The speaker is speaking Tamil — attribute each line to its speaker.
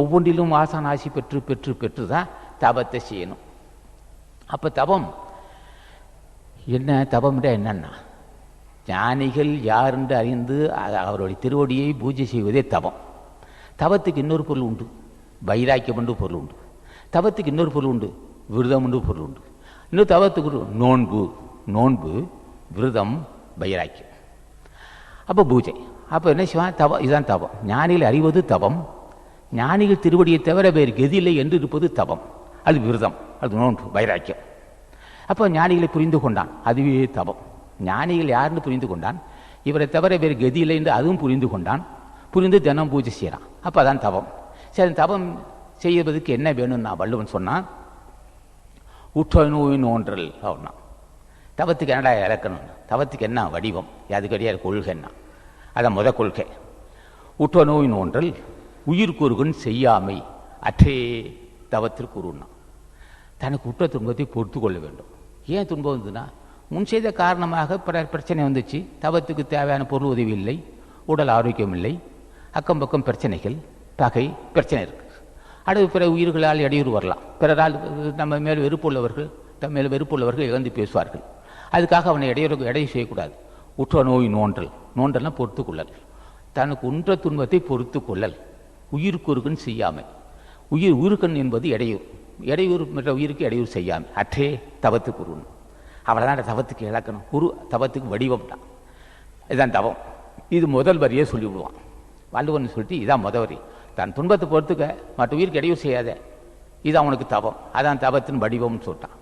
Speaker 1: ஒவ்வொன்றிலும் ஆசானாசி பெற்று பெற்று பெற்று தான் தபத்தை செய்யணும். அப்போ தபம் என்ன தபம்டா என்னன்னா ஞானிகள் யாருன்று அறிந்து அவருடைய திருவடியை பூஜை செய்வதே தபம். தவத்துக்கு இன்னொரு பொருள் உண்டு வைராக்கியம் என்று பொருள் உண்டு. தவத்துக்கு இன்னொரு பொருள் உண்டு விரதம் என்று பொருள் உண்டு. இன்னொரு தவத்துக்கு நோன்பு நோன்பு விரதம் வைராக்கியம். அப்போ பூஜை. அப்போ என்ன செய்வான்? தவம் இதுதான் தவம் ஞானிகள் அறிவது தவம் ஞானிகள் திருவடியை தவிர வேறு கதியில்லை என்று இருப்பது தவம். அது விரதம் அது நோன்பு வைராக்கியம். அப்போ ஞானிகளை புரிந்து கொண்டான் அதுவே தவம். ஞானிகள் யாருன்னு புரிந்து கொண்டான்? இவரை தவிர வேறு கதியில்லை என்று அதுவும் புரிந்து கொண்டான். புரிந்து தினம் பூஜை செய்கிறான் அப்போ அதான் தவம். சரி தவம் செய்வதற்கு என்ன வேணும்னு நான் வள்ளுவன் சொன்னான் உற்ற நோய் நோன்றல் அப்படின்னா. தவத்துக்கு என்னடா இலக்கணம் தவத்துக்கு என்ன வடிவம்? அது கிடையாது கொள்கை என்ன அதான் முத கொள்கை. உற்ற நோய் நோன்றல் உயிர் செய்யாமை. அற்றே தவத்திற்கு உருவனா தனக்கு உற்ற துன்பத்தை பொறுத்து கொள்ள வேண்டும். ஏன் துன்பம் வந்ததுன்னா முன் செய்த காரணமாக பிற பிரச்சனை வந்துச்சு. தவத்துக்கு தேவையான பொருள் உதவி இல்லை. உடல் ஆரோக்கியம் இல்லை. அக்கம் பக்கம் பிரச்சனைகள் பகை பிரச்சனை இருக்குது அடுத்து பிற உயிர்களால் இடையூறு வரலாம். பிறரால் நம்ம மேல் வெறுப்புள்ளவர்கள் தம் மேல் வெறுப்புள்ளவர்கள் இழந்து பேசுவார்கள். அதுக்காக அவனை இடையூறு இடையூறு செய்யக்கூடாது. உற்ற நோய் நோன்றல் நோன்றல்னால் பொறுத்து கொள்ளல். தனக்கு உன்ற துன்பத்தை பொறுத்து கொள்ளல். உயிருக்குறுகன் செய்யாமை. உயிர் உருக்கன் என்பது இடையூர் இடையூறு மற்ற உயிருக்கு இடையூறு செய்யாமல் அற்றே தவத்துக்கு உருவன் அவ்வளோதான் தவத்துக்கு இழக்கணும். குரு தவத்துக்கு வடிவம் தான் இதுதான் தவம். இது முதல் வரியே சொல்லி விடுவான் வள்ளுவன் சொல்லிட்டு இதான் முத வரி. தன் துன்பத்தை பொறுத்துக்க மற்ற உயிருக்கு இடையூறு செய்யாத. இது அவனுக்கு தவம். அதான் தவத்தின் வடிவம்னு சொல்லிட்டான்.